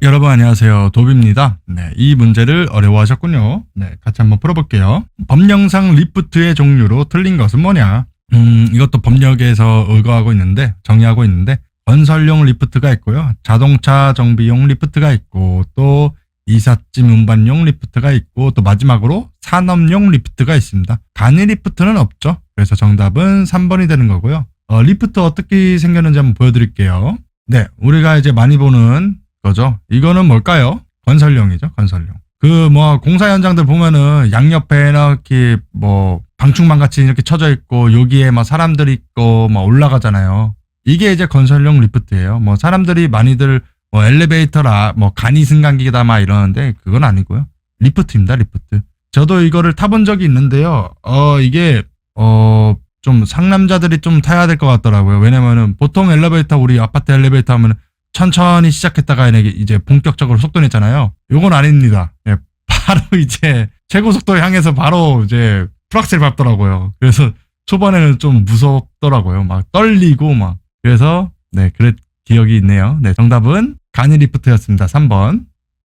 여러분 안녕하세요. 도비입니다. 네, 이 문제를 어려워하셨군요. 네, 같이 한번 풀어볼게요. 법령상 리프트의 종류로 틀린 것은 뭐냐? 음, 이것도 법령에서 의거하고 있는데 정의하고 있는데 건설용 리프트가 있고요. 자동차 정비용 리프트가 있고 또 이삿짐 운반용 리프트가 있고 또 마지막으로 산업용 리프트가 있습니다. 간이 리프트는 없죠. 그래서 정답은 3번이 되는 거고요. 어, 리프트 어떻게 생겼는지 한번 보여드릴게요. 네, 우리가 이제 많이 보는 거죠. 이거는 뭘까요? 건설용이죠, 건설용. 그 뭐 공사 현장들 보면은 양옆에 이렇게 뭐 방충망 같이 이렇게 쳐져 있고 여기에 막 사람들이 있고 막 올라가잖아요. 이게 이제 건설용 리프트예요. 뭐 사람들이 많이들 뭐 엘리베이터라 뭐 간이 승강기다 막 이러는데 그건 아니고요. 리프트입니다, 리프트. 저도 이거를 타본 적이 있는데요. 어 이게 어 좀 상남자들이 좀 타야 될 것 같더라고요. 왜냐면은 보통 엘리베이터 우리 아파트 엘리베이터 하면 천천히 시작했다가 이제 본격적으로 속도 냈잖아요. 요건 아닙니다. 예, 바로 이제 최고 속도 향해서 바로 이제 프락셀 밟더라고요. 그래서 초반에는 좀 무섭더라고요. 막 떨리고 막. 그래서 네, 그래 기억이 있네요. 네, 정답은 가니 리프트였습니다. 3번.